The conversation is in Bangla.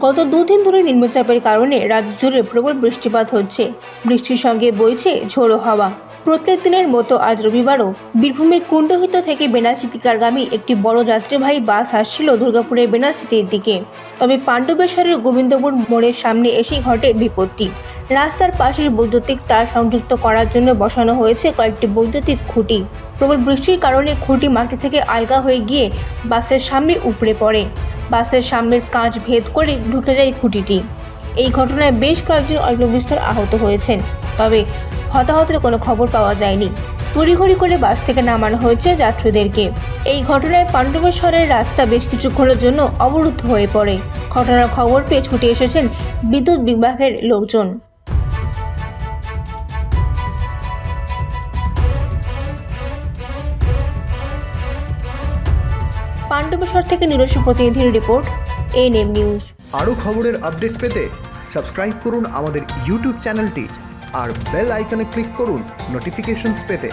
গত দুদিন ধরে নিম্নচাপের কারণে রাজ্য জুড়ে প্রবল বৃষ্টিপাত হচ্ছে। বৃষ্টির সঙ্গে বইছে ঝোড়ো হাওয়া। প্রত্যেক দিনের মতো আজ রবিবারও বীরভূমের কুণ্ডহিত থেকে বেনাচিতিকারগামী একটি বড় যাত্রীবাহী বাস আসছিল দুর্গাপুরের বেনাচিতির দিকে। তবে পাণ্ডবেশ্বরের গোবিন্দপুর মোড়ের সামনে এসেই ঘটে বিপত্তি। রাস্তার পাশের বৈদ্যুতিক তার সংযুক্ত করার জন্য বসানো হয়েছে কয়েকটি বৈদ্যুতিক খুঁটি। প্রবল বৃষ্টির কারণে খুঁটি মাটি থেকে আলগা হয়ে গিয়ে বাসের সামনে উপড়ে পড়ে। বাসের সামনের কাঁচ ভেদ করে ঢুকে যায় খুঁটিটি। এই ঘটনায় বেশ কয়েকজন অল্প বিস্তর আহত হয়েছেন, তবে হতাহতের কোনো খবর পাওয়া যায়নি। তড়িঘড়ি করে বাস থেকে নামানো হয়েছে যাত্রীদেরকে। এই ঘটনায় পাণ্ডবেশ্বরের রাস্তা বেশ কিছুক্ষণের জন্য অবরুদ্ধ হয়ে পড়ে। ঘটনার খবর পেয়ে ছুটে এসেছেন বিদ্যুৎ বিভাগের লোকজন। পাণ্ডবেশ্বর থেকে নিরস্ব প্রতিনিধির রিপোর্ট এনএম নিউজ। আরও খবরের আপডেট পেতে সাবস্ক্রাইব করুন আমাদের ইউটিউব চ্যানেলটি আর বেল আইকনে ক্লিক করুন নোটিফিকেশনস পেতে।